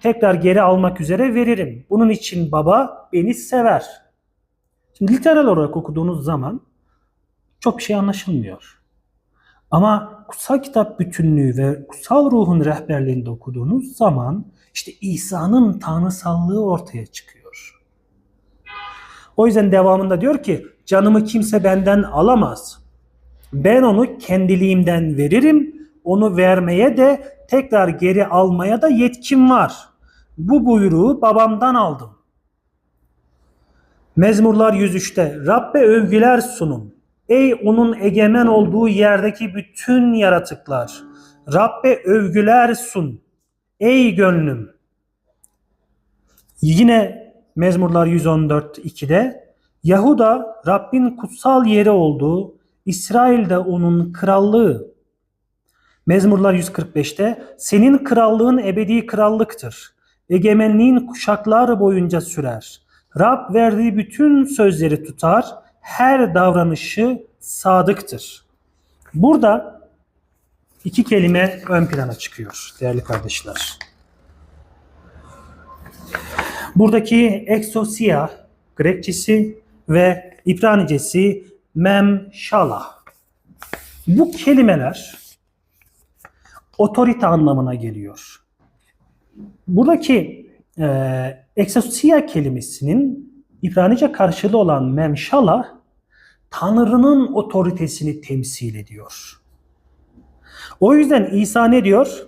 tekrar geri almak üzere veririm. Bunun için baba beni sever. Şimdi literal olarak okuduğunuz zaman çok bir şey anlaşılmıyor. Ama kutsal kitap bütünlüğü ve kutsal ruhun rehberliğinde okuduğunuz zaman işte İsa'nın tanrısallığı ortaya çıkıyor. O yüzden devamında diyor ki canımı kimse benden alamaz. Ben onu kendiliğimden veririm. Onu vermeye de tekrar geri almaya da yetkim var. Bu buyruğu babamdan aldım. Mezmurlar 103'te Rabbe övgüler sunun. Ey onun egemen olduğu yerdeki bütün yaratıklar. Rabbe övgüler sun. Ey gönlüm. Yine Mezmurlar 114 2'de Yahuda Rabbin kutsal yeri olduğu, İsrail'de onun krallığı. Mezmurlar 145'te senin krallığın ebedi krallıktır. Egemenliğin kuşaklar boyunca sürer. Rab verdiği bütün sözleri tutar. Her davranışı sadıktır. Burada iki kelime ön plana çıkıyor değerli kardeşler. Buradaki exosia Grekçesi ve İbranicesi memşalah. Bu kelimeler otorite anlamına geliyor. Buradaki e, exosia kelimesinin İbranice karşılığı olan memşalah Tanrı'nın otoritesini temsil ediyor. O yüzden İsa ne diyor?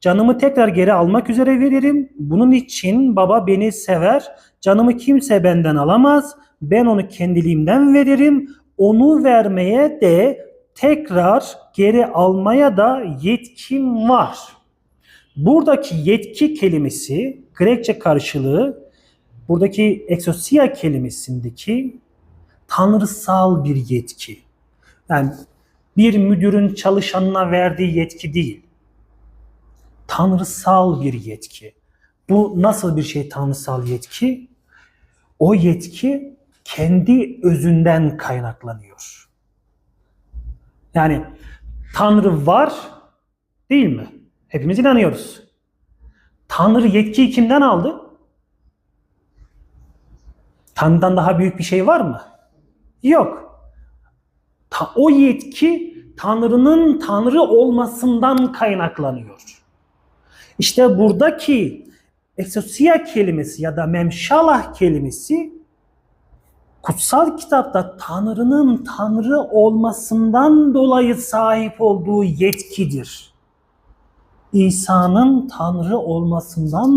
Canımı tekrar geri almak üzere veririm. Bunun için baba beni sever. Canımı kimse benden alamaz. Ben onu kendiliğimden veririm. Onu vermeye de tekrar geri almaya da yetkim var. Buradaki yetki kelimesi Grekçe karşılığı buradaki exousia kelimesindeki tanrısal bir yetki. Yani bir müdürün çalışanına verdiği yetki değil. Tanrısal bir yetki. Bu nasıl bir şey tanrısal yetki? O yetki kendi özünden kaynaklanıyor. Yani Tanrı var değil mi? Hepimiz inanıyoruz. Tanrı yetkiyi kimden aldı? Tanrı'dan daha büyük bir şey var mı? Yok. Ta, o yetki Tanrı'nın Tanrı olmasından kaynaklanıyor. İşte buradaki exousia kelimesi ya da memşalah kelimesi kutsal kitapta Tanrı'nın Tanrı olmasından dolayı sahip olduğu yetkidir. İsa'nın Tanrı olmasından